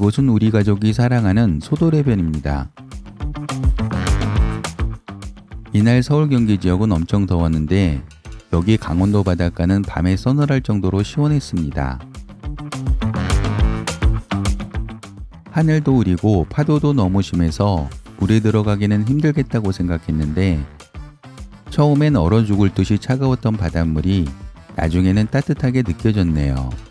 이곳은 우리 가족이 사랑하는 소도래변입니다. 이날 서울 경기 지역은 엄청 더웠는데 여기 강원도 바닷가는 밤에 서늘할 정도로 시원했습니다. 하늘도 흐리고 파도도 너무 심해서 물에 들어가기는 힘들겠다고 생각했는데 처음엔 얼어 죽을 듯이 차가웠던 바닷물이 나중에는 따뜻하게 느껴졌네요.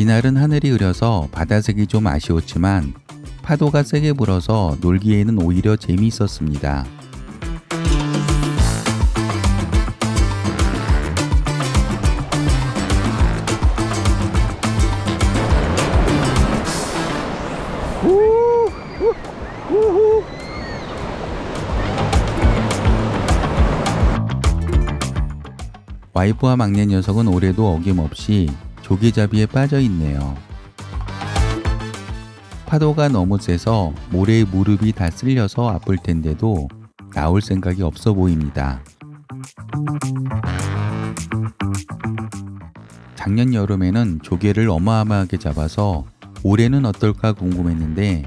이날은 하늘이 흐려서 바다색이 좀 아쉬웠지만 파도가 세게 불어서 놀기에는 오히려 재미있었습니다. 와이프와 막내 녀석은 올해도 어김없이 조개잡이에 빠져 있네요. 파도가 너무 세서 모래에 무릎이 다 쓸려서 아플 텐데도 나올 생각이 없어 보입니다. 작년 여름에는 조개를 어마어마하게 잡아서 올해는 어떨까 궁금했는데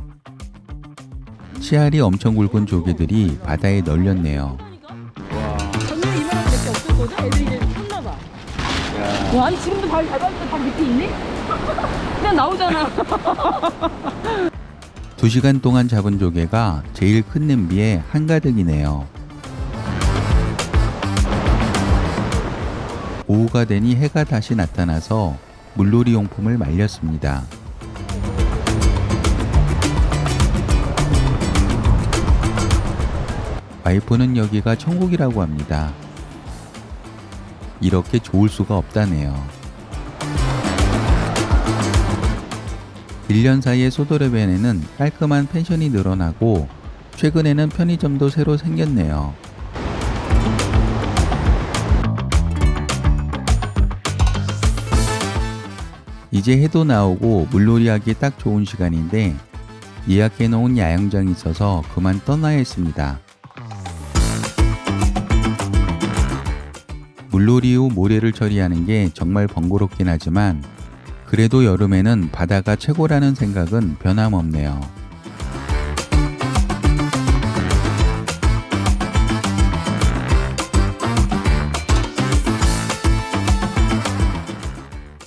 치알이 엄청 굵은 조개들이 바다에 널렸네요. 와, 아니 지금도 발 밟았는데 발 밑에 있네? 그냥 나오잖아. 2시간 동안 잡은 조개가 제일 큰 냄비에 한가득이네요. 오후가 되니 해가 다시 나타나서 물놀이 용품을 말렸습니다. 와이프는 여기가 천국이라고 합니다. 이렇게 좋을 수가 없다네요. 1년 사이에 소도레벤에는 깔끔한 펜션이 늘어나고 최근에는 편의점도 새로 생겼네요. 이제 해도 나오고 물놀이 하기 딱 좋은 시간인데 예약해 놓은 야영장이 있어서 그만 떠나야 했습니다. 물놀이 후 모래를 처리하는 게 정말 번거롭긴 하지만 그래도 여름에는 바다가 최고라는 생각은 변함없네요.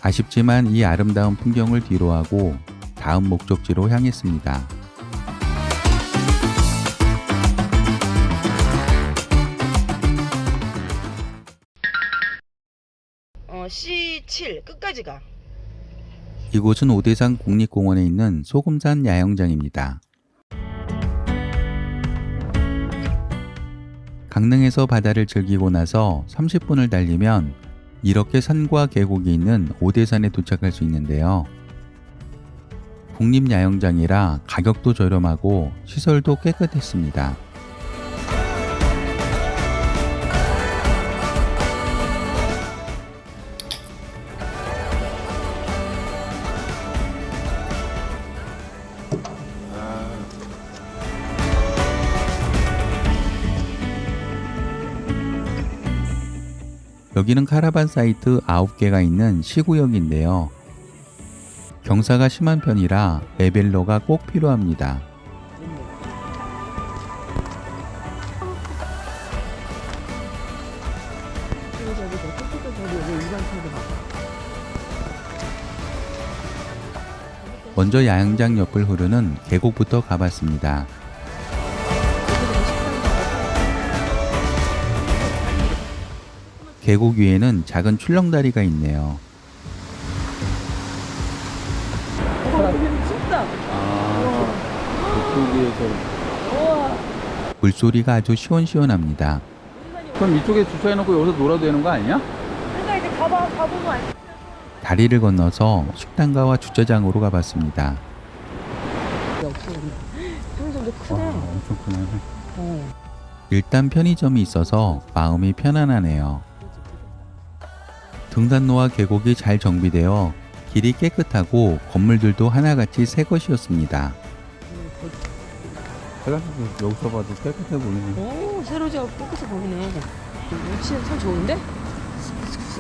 아쉽지만 이 아름다운 풍경을 뒤로하고 다음 목적지로 향했습니다. 어, C7 끝까지 가. 이곳은 오대산 국립공원에 있는 소금산 야영장입니다. 강릉에서 바다를 즐기고 나서 30분을 달리면 이렇게 산과 계곡이 있는 오대산에 도착할 수 있는데요. 국립야영장이라 가격도 저렴하고 시설도 깨끗했습니다. 여기는 카라반 사이트 9개가 있는 시구역인데요. 경사가 심한 편이라 레벨러가 꼭 필요합니다. 먼저 야영장 옆을 흐르는 계곡부터 가봤습니다. 계곡 위에는 작은 출렁다리가 있네요. 우와. 물소리가 아주 시원시원합니다. 그럼 이쪽에 주차해놓고 여기서 놀아도 되는 거 아니야? 그러니까 이제 가봐, 가보면 알 다리를 건너서 식당가와 주차장으로 가봤습니다. 편의점도 크네. 엄청 크네. 어. 일단 편의점이 있어서 마음이 편안하네요. 등산로와 계곡이 잘 정비되어 길이 깨끗하고 건물들도 하나같이 새 것이었습니다. 제가 여기서 봐도 깨끗해 보이네. 오, 새로 지어 깨끗해 보이네. 위치는 참 좋은데?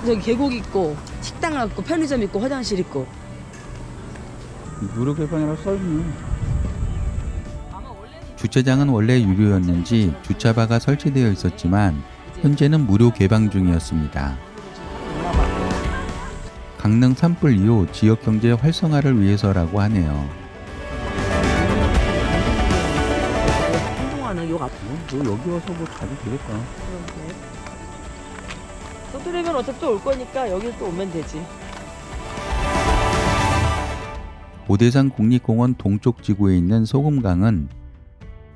저기 계곡 있고 식당 있고 편의점 있고 화장실 있고. 무료 개방이라고 써있네. 주차장은 원래 유료였는지 주차바가 설치되어 있었지만 현재는 무료 개방 중이었습니다. 강릉 산불 이후 지역 경제 활성화를 위해서라고 하네요. 한동안은 욕 앞. 뭐, 너 여기 와서 뭐 자도 되겠다. 서투르면 어차피 또 올 거니까 여기 또 오면 되지. 오대산 국립공원 동쪽 지구에 있는 소금강은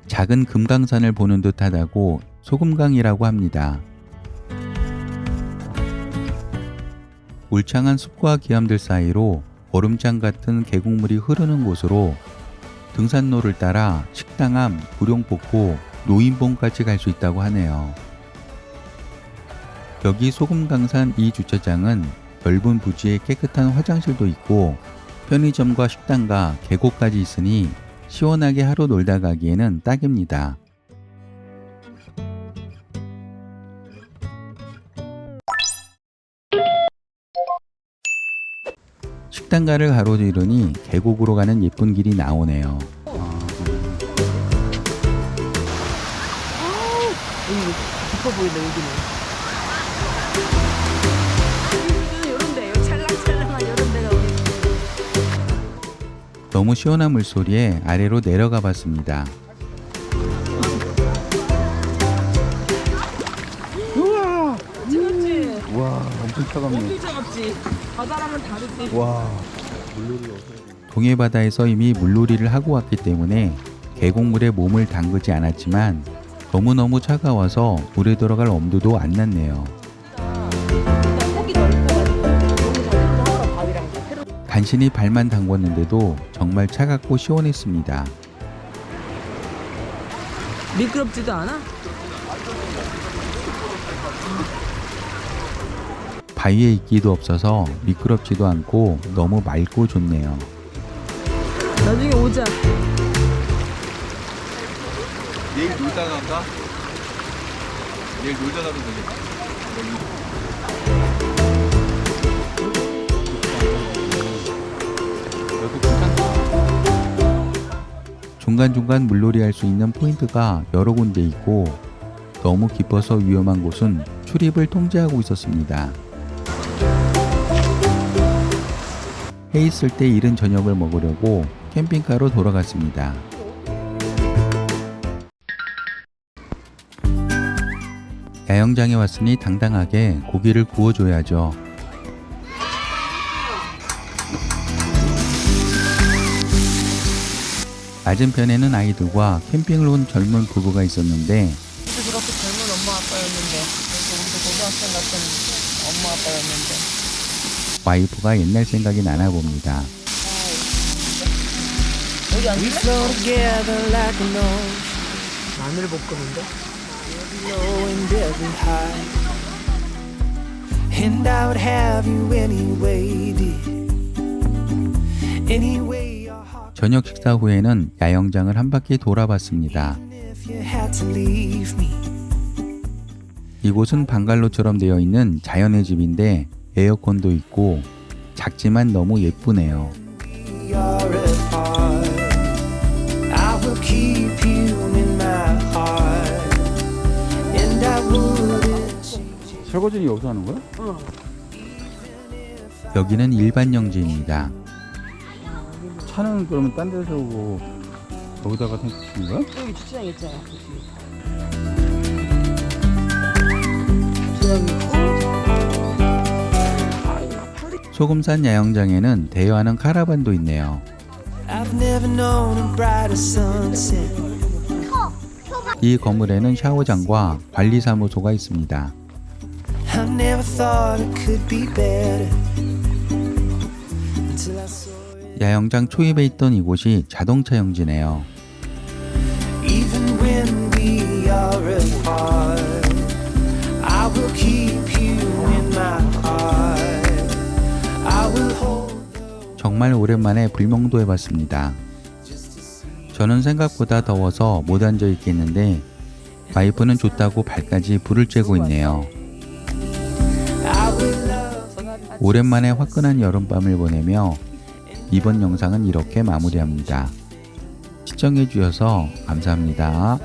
작은 금강산을 보는 듯하다고 소금강이라고 합니다. 울창한 숲과 기암들 사이로 얼음장 같은 계곡물이 흐르는 곳으로 등산로를 따라 식당암, 구룡폭포, 노인봉까지 갈 수 있다고 하네요. 여기 소금강산 이 주차장은 넓은 부지에 깨끗한 화장실도 있고 편의점과 식당과 계곡까지 있으니 시원하게 하루 놀다 가기에는 딱입니다. 식당가를 가로지르니 계곡으로 가는 예쁜 길이 나오네요. 깊어 보인다 여기는. 너무 시원한 물소리에 아래로 내려가 봤습니다. 엄청 차갑네. 엄청 차갑지? 바다랑은 다르지? 와. 동해 바다에서 이미 물놀이를 하고 왔기 때문에 계곡물에 몸을 담그지 않았지만 너무너무 차가워서 물에 들어갈 엄두도 안 났네요. 간신히 발만 담궜는데도 정말 차갑고 시원했습니다. 미끄럽지도 않아? 바위에 있기도 없어서 미끄럽지도 않고 너무 맑고 좋네요. 나중에 오자. 내일 놀다 갈까? 내일 놀다 가도 되겠다. 여기 괜찮다. 중간중간 물놀이 할 수 있는 포인트가 여러 군데 있고 너무 깊어서 위험한 곳은 출입을 통제하고 있었습니다. 해 있을 때 이른 저녁을 먹으려고 캠핑카로 돌아갔습니다. 야영장에 왔으니 당당하게 고기를 구워줘야죠. 맞은편에는 아이들과 캠핑을 온 젊은 부부가 있었는데 우리도 그렇게 젊은 엄마 아빠였는데 그래서 우리도 고등학생 같은 엄마 아빠였는데 와이프가 옛날 생각이 나나 봅니다. 여기? 마늘 볶음인데? And I would have you anyway, dear. Anyway, your heart, 저녁 식사 후에는 야영장을 한 바퀴 돌아봤습니다. if you had to leave me. 이곳은 방갈로처럼 되어 있는 자연의 집인데 에어컨도 있고 작지만 너무 예쁘네요. 설거지는 여기서 하는 거야? 어. 여기는 일반 영지입니다. 차는 그러면 딴 데서 오고 여기다가 탱크 거야? 여기 주차장 있잖아. 소금산 야영장에는 대여하는 카라반도 있네요. 이 건물에는 샤워장과 관리사무소가 있습니다. 야영장 초입에 있던 이곳이 자동차 영지네요. 정말 오랜만에 불멍도 해봤습니다. 저는 생각보다 더워서 못 앉아 있겠는데 와이프는 좋다고 발까지 불을 쬐고 있네요. 오랜만에 화끈한 여름밤을 보내며 이번 영상은 이렇게 마무리합니다. 시청해주셔서 감사합니다.